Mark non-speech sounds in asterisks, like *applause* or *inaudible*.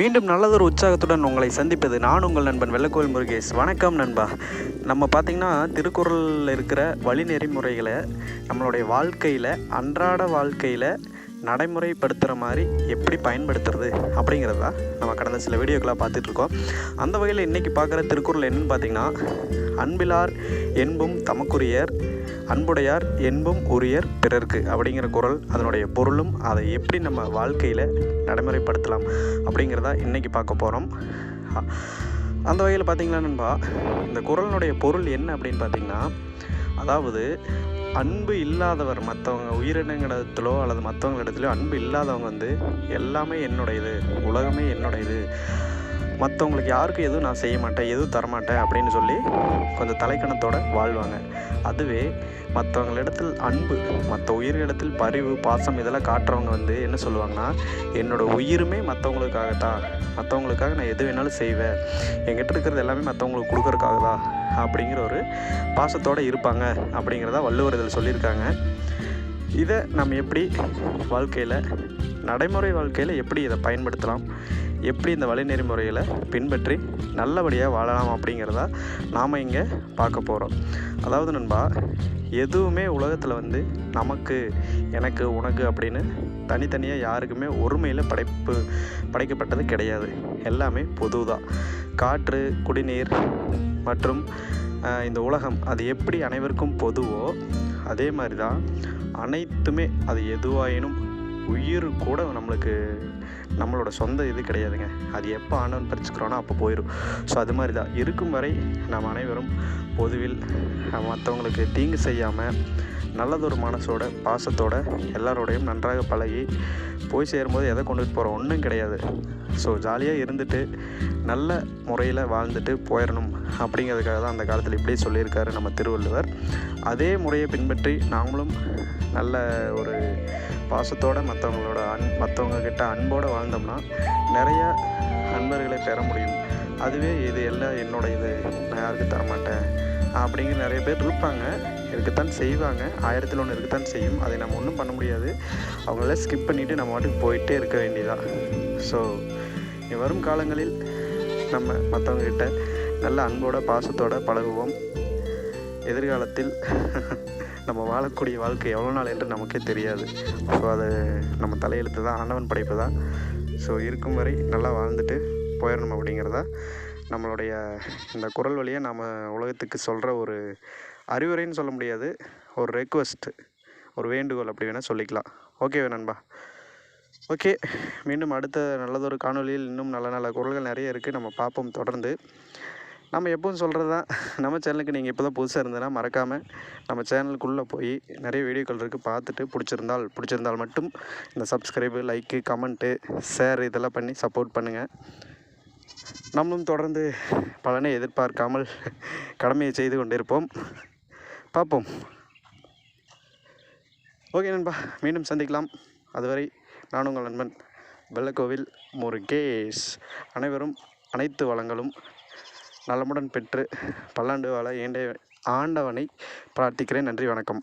மீண்டும் நல்லதொரு உற்சாகத்துடன் உங்களை சந்திப்பது நான் உங்கள் நண்பன் வெள்ளக்கோவில் முருகேஷ். வணக்கம் நண்பா. நம்ம பார்த்திங்கன்னா திருக்குறளில் இருக்கிற வழி நெறிமுறைகளை நம்மளுடைய வாழ்க்கையில் அன்றாட வாழ்க்கையில் நடைமுறைப்படுத்துகிற மாதிரி எப்படி பயன்படுத்துறது அப்படிங்கிறது தான் நம்ம கடந்த சில வீடியோக்களாக பார்த்துட்ருக்கோம். அந்த வகையில் இன்றைக்கி பார்க்குற திருக்குறள் என்னன்னு பார்த்திங்கன்னா அன்பிலார் என்பும் தமக்குரியர் அன்புடையார் என்பும் உரியர் பிறர்க்கு அப்படிங்கிற குறள். அதனுடைய பொருளும் அதை எப்படி நம்ம வாழ்க்கையில் நடைமுறைப்படுத்தலாம் அப்படிங்கிறதா இன்றைக்கி பார்க்க போகிறோம் அந்த வகையில் பார்த்திங்கன்னா நண்பா இந்த குறளினுடைய பொருள் என்ன அப்படின்னு பார்த்திங்கன்னா அதாவது அன்பு இல்லாதவர் மற்றவங்க உயிரினங்களிடத்திலோ அல்லது மற்றவங்களிடத்துலையோ அன்பு இல்லாதவங்க வந்து எல்லாமே என்னுடையது உலகமே என்னுடையது. மற்றவங்களுக்கு யாருக்கும் எதுவும் நான் செய்ய மாட்டேன் எதுவும் தரமாட்டேன் அப்படின்னு சொல்லி கொஞ்சம் தலைக்கணத்தோடு வாழ்வாங்க. அதுவே மற்றவங்களிடத்தில் அன்பு மற்ற உயிரிடத்தில் பரிவு பாசம் இதெல்லாம் காட்டுறவங்க வந்து என்ன சொல்லுவாங்கன்னா என்னோடய உயிருமே மற்றவங்களுக்காக தான் மற்றவங்களுக்காக நான் எது வேணாலும் செய்வேன். என்கிட்ட இருக்கிறது எல்லாமே மற்றவங்களுக்கு கொடுக்கறதுக்காக தான் அப்படிங்கிற ஒரு பாசத்தோடு இருப்பாங்க அப்படிங்கிறதா வள்ளுவர் இதில் சொல்லியிருக்காங்க. இதை நம்ம எப்படி வாழ்க்கையில் நடைமுறை வாழ்க்கையில் எப்படி இதை பயன்படுத்தலாம்? எப்படி இந்த வழி நெறிமுறைகளை பின்பற்றி நல்லபடியாக வாழலாம் அப்படிங்கிறதா நாம் இங்கே பார்க்க போகிறோம் அதாவது நண்பா எதுவுமே உலகத்தில் வந்து நமக்கு எனக்கு உனக்கு அப்படின்னு தனித்தனியாக யாருக்குமே ஒருமையில் படைப்பு படைக்கப்பட்டது கிடையாது. எல்லாமே பொது தான் காற்று குடிநீர் மற்றும் இந்த உலகம் அது எப்படி அனைவருக்கும் பொதுவோ அதே மாதிரி தான் அனைத்துமே அது எதுவாயினும் உயிர் கூட நம்மளுக்கு நம்மளோட சொந்த இது கிடையாதுங்க. அது எப்போ ஆண்டவன் பறிச்சுக்கிறோனோ அப்போ போயிடும் ஸோ அது மாதிரி தான் இருக்கும் வரை நாம் அனைவரும் பொதுவில் மற்றவங்களுக்கு தீங்கு செய்யாமல் நல்லதொரு மனசோட பாசத்தோட எல்லாரோடையும் நன்றாக பழகி போய் சேரும்போது எதை கொண்டுட்டு போகிறோம் ஒன்றும் கிடையாது. ஸோ ஜாலியாக இருந்துட்டு நல்ல முறையில் வாழ்ந்துட்டு போயிடணும் அப்படிங்கிறதுக்காக தான் அந்த காலத்தில் இப்படி சொல்லியிருக்காரு நம்ம திருவள்ளுவர். அதே முறையை பின்பற்றி நாமளும் நல்ல ஒரு பாசத்தோடு மற்றவங்களோட அன் மற்றவங்கக்கிட்ட அன்போடு வாழ்ந்தோம்னா நிறைய நண்பர்களை பெற முடியும். அதுவே இது எல்லாம் என்னோட இது நான் யாருக்கும் தரமாட்டேன் அப்படிங்கிற நிறைய பேர் இருப்பாங்க. இருக்கத்தான் செய்வாங்க. ஆயிரத்தில் ஒன்று இருக்கத்தான் செய்யும். அதை நம்ம ஒன்றும் பண்ண முடியாது. அவங்கள ஸ்கிப் பண்ணிவிட்டு நம்ம வாட்டுக்கு போயிட்டே இருக்க வேண்டியதான் ஸோ வரும் காலங்களில் நம்ம மற்றவங்கக்கிட்ட நல்ல அன்போட பாசத்தோடு பழகுவோம். எதிர்காலத்தில் *laughs* நம்ம வாழக்கூடிய வாழ்க்கை எவ்வளோ நாள் என்று நமக்கே தெரியாது. ஸோ அது நம்ம தலையெழுத்து தான் ஆண்டவன் படைப்பு தான். ஸோ இருக்கும் வரை நல்லா வாழ்ந்துட்டு போயிடணும் அப்படிங்கிறதா நம்மளுடைய இந்த குரல் வழியை நம்ம உலகத்துக்கு சொல்கிற ஒரு அறிவுரைன்னு சொல்ல முடியாது. ஒரு ரெக்வஸ்ட் ஒரு வேண்டுகோள் அப்படி வேணால் சொல்லிக்கலாம். ஓகே நண்பா? ஓகே மீண்டும் அடுத்த நல்லதொரு காணொலியில் இன்னும் நல்ல நல்ல குரல்கள் நிறைய இருக்குது நம்ம பார்ப்போம் தொடர்ந்து. நம்ம எப்பவும் சொல்கிறது தான் நம்ம சேனலுக்கு நீங்கள் இப்போ தான் புதுசாக இருந்ததுன்னா மறக்காமல் நம்ம சேனலுக்குள்ளே போய் நிறைய வீடியோக்கள் இருக்குது பார்த்துட்டு பிடிச்சிருந்தால் பிடிச்சிருந்தால் மட்டும் இந்த சப்ஸ்கிரைபு லைக்கு கமெண்ட்டு ஷேர் இதெல்லாம் பண்ணி சப்போர்ட் பண்ணுங்கள் நம்மளும் தொடர்ந்து பலனை எதிர்பார்க்காமல் கடமையை செய்து கொண்டிருப்போம். பார்ப்போம். ஓகே நண்பா மீண்டும் சந்திக்கலாம். அதுவரை நான் உங்கள் நண்பன் வெள்ளக்கோவில் முருகேஷ். அனைவரும் அனைத்து வளங்களும் நலமுடன் பெற்று பல்லாண்டு வாழ ஏண்ட ஆண்டவனை பிரார்த்திக்கிறேன். நன்றி வணக்கம்.